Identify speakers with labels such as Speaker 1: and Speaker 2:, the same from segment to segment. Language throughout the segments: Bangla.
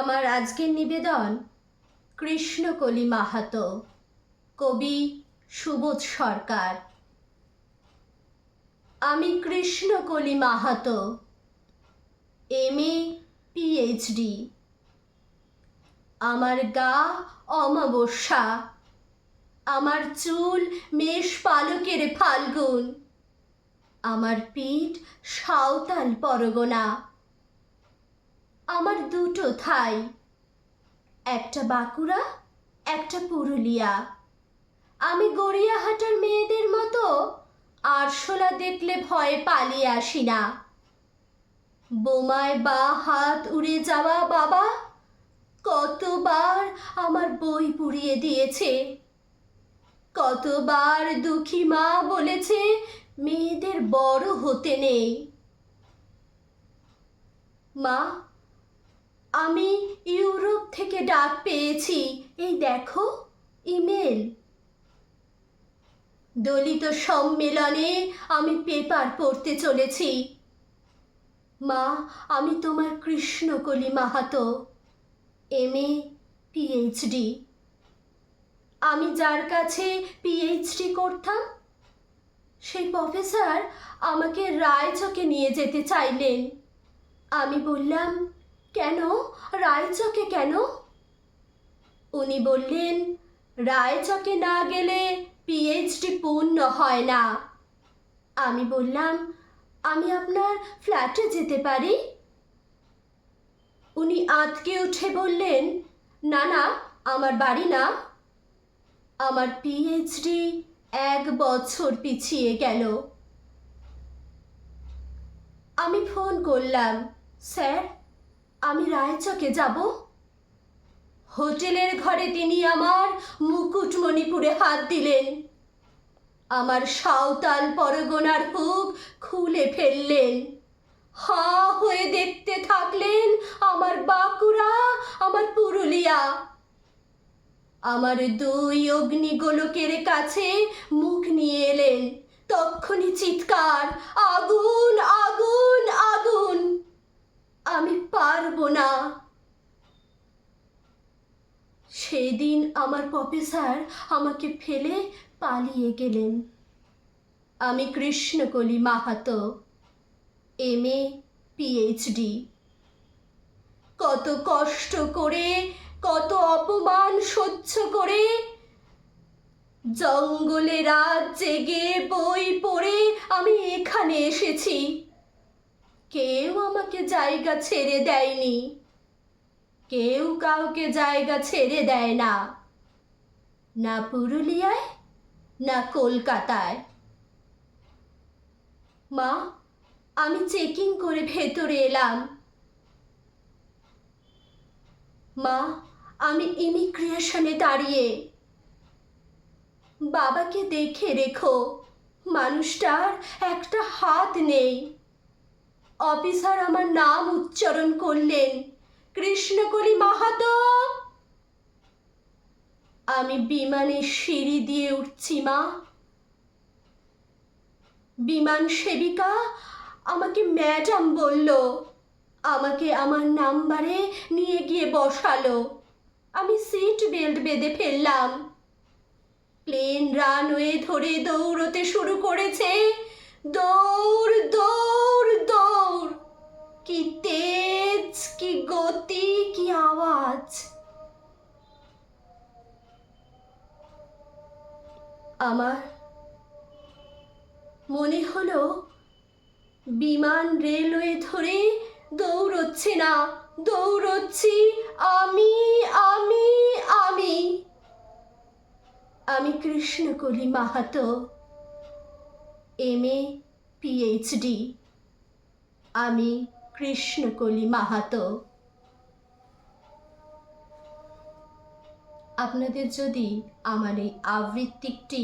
Speaker 1: আমার আজকের নিবেদন কৃষ্ণকলি মাহাতো, কবি সুবোধ সরকার। আমি Krishnakali Mahato M A PhD আমার গা অমাবস্যা, আমার চুল মেষ পালকের ফাল্গুন, আমার পিঠ সাঁওতাল পরগনা। আমার দুটো থাই। একটা বাঁকুড়া, একটা পুরুলিয়া। আমি গড়িয়াহাটার মেয়েদের মতো আরশোলা দেখলে ভয়ে পালিয়ে আসি না। বোমায় বা হাত উড়ে যাওয়া বাবা কতবার আমার বই পুড়িয়ে দিয়েছে। কতবার দুঃখী মা বলেছে, মেয়েদের বড় হতে নেই। মা আমি ইউরোপ থেকে ডাক পেয়েছি। এই দেখো, ইমেল। দলিত সম্মেলনে আমি পেপার পড়তে চলেছি। মা, আমি তোমার Krishnakali Mahato, M A PhD আমি যার কাছে পিএইচডি করতাম, সেই প্রফেসর আমাকে রায়চকে নিয়ে যেতে চাইলেন। আমি বললাম কেন? রায়চকে কেন? উনি বললেন, রায়চকে না গেলে পিএইচডি পূর্ণ হয় না। আমি বললাম, আমি আপনার ফ্ল্যাটে যেতে পারি? উনি আঁতকে উঠে বললেন, না না, আমার বাড়ি না। আমার পিএইচডি এক বছর পিছিয়ে গেল। আমি ফোন করলাম, স্যার আমি রায়চকে যাব? হোটেলের ঘরে তিনি আমার মুকুটমণিপুরে হাত দিলেন। আমার সাঁওতাল পরগনার হুক খুলে ফেললেন। হা হয়ে দেখতে থাকলেন আমার বাঁকুড়া, আমার পুরুলিয়া। আমার দুই অগ্নিগোলকের কাছে মুখ নিয়ে এলেন। তক্ষণি চিৎকার, আগুন আগুন আগুন! আমি পারব না। সেদিন আমার প্রফেসর আমাকে ফেলে পালিয়ে গেলেন। আমি Krishnakali Mahato, M A, PhD. কত কষ্ট করে, কত অপমান সহ্য করে, জঙ্গলে রাত জেগে বই পড়ে আমি এখানে এসেছি। আমাকে জায়গা ছেড়ে দেয়নি। কেউ কাউকে জায়গা ছেড়ে দেয় না। না পুরুলিয়ায়, না কলকাতায়। মা, আমি চেকিং করে ভেতরে এলাম। মা, আমি ইমিগ্রেশনে দাঁড়িয়ে। বাবাকে দেখে রেখো, মানুষটার একটা হাত নেই। অফিসার আমার নাম উচ্চারণ করলেন। কৃষ্ণকলি মাহাতো! আমি বিমানের সিঁড়ি দিয়ে উঠছি, মা। বিমান সেবিকা, আমাকে ম্যাডাম বলল। আমাকে আমার নাম্বারে নিয়ে গিয়ে বসালো। আমি সিট বেল্ট বেঁধে ফেললাম। প্লেন রানওয়ে ধরে দৌড়তে শুরু করেছে। দৌড় আওয়াজ। আমার মনে হলো বিমান রেলওয়ে ধরে দৌড়চ্ছে না, দৌড়চ্ছি আমি আমি আমি। আমি Krishnakali Mahato, M A PhD আমি কৃষ্ণকলি মাহাতো। আপনাদের যদি আমার এই আবৃত্তিকটি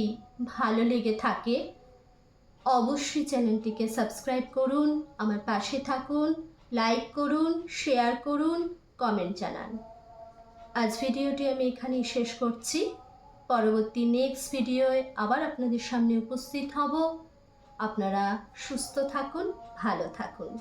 Speaker 1: ভালো লেগে থাকে, অবশ্যই চ্যানেলটিকে সাবস্ক্রাইব করুন, আমার পাশে থাকুন, লাইক করুন, শেয়ার করুন, কমেন্ট জানান। আজ ভিডিওটি আমি এখানেই শেষ করছি। পরবর্তী নেক্সট ভিডিওয়ে আবার আপনাদের সামনে উপস্থিত হব। আপনারা সুস্থ থাকুন, ভালো থাকুন।